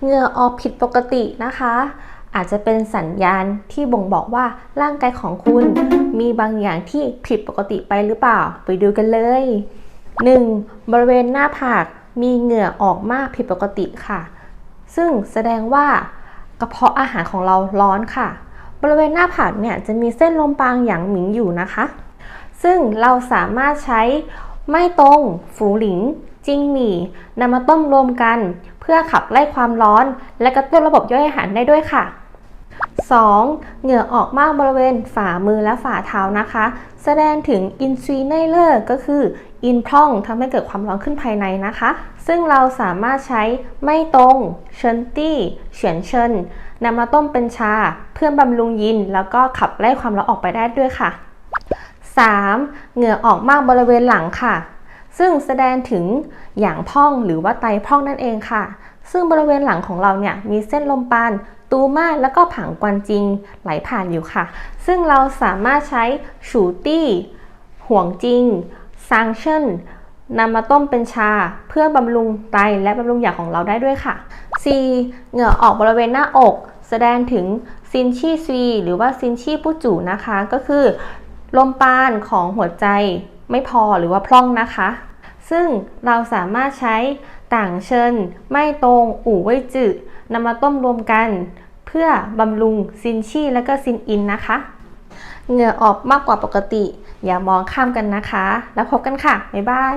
เหงื่อออกผิดปกตินะคะ อาจจะเป็นสัญญาณที่บ่งบอกว่าร่างกายของคุณมีบางอย่างที่ผิดปกติไปหรือเปล่า ไปดูกันเลย 1. บริเวณหน้าผากมีเหงื่อออกมากผิดปกติค่ะ ซึ่งแสดงว่ากระเพาะอาหารของเราร้อนค่ะ บริเวณหน้าผากเนี่ยจะมีเส้นลมปราณหยางหมิงอยู่นะคะ ซึ่งเราสามารถใช้ไม่ตรงฝูหลิง จิงหมี่นำมาต้มรวมกัน เพื่อขับไล่ความร้อน และกระตุ้นระบบย่อยอาหารได้ด้วยค่ะ 2. เหงื่อออกมากบริเวณฝ่ามือและฝ่าเท้านะคะ แสดงถึงอินทรีย์ไนเลอร์ก็คืออินพร่องทำให้เกิดความร้อนขึ้นภายในนะคะ ซึ่งเราสามารถใช้ไม่ตรง เชินตี้เฉียนเชินนำมาต้มเป็นชา เพื่อบำรุงยิน แล้วก็ขับไล่ความร้อนออกไปได้ด้วยค่ะ 3. เหงื่อออกมากบริเวณหลังค่ะ ซึ่งแสดงถึงหยางพ่องหรือว่าไตพ่องนั่นเองค่ะ ซึ่งบริเวณหลังของเราเนี่ยมีเส้นลมปานตูมาแล้วก็ผังกวนจิงไหลผ่านอยู่ค่ะ ซึ่งเราสามารถใช้ฉูตี้ห่วงจิงซางเชนนำมาต้มเป็นชาเพื่อบำรุงไตและบำรุงหยาของเราได้ด้วยค่ะ 4. เหงื่อออกบริเวณหน้าอก แสดงถึงซินชีซีหรือว่าซินชีปู้จู่นะคะ ก็คือ ลมปานของหัวใจ ไม่พอหรือว่าพร่องนะคะ ซึ่งเราสามารถใช้ต่างเชิญ ไม่ตรง อู่ไว้จืนำมาต้มรวมกัน เพื่อบำรุงซินชี่และก็ซินอินนะคะ เหงื่อออกมากกว่าปกติ อย่ามองข้ามกันนะคะ แล้วพบกันค่ะ บ๊ายบาย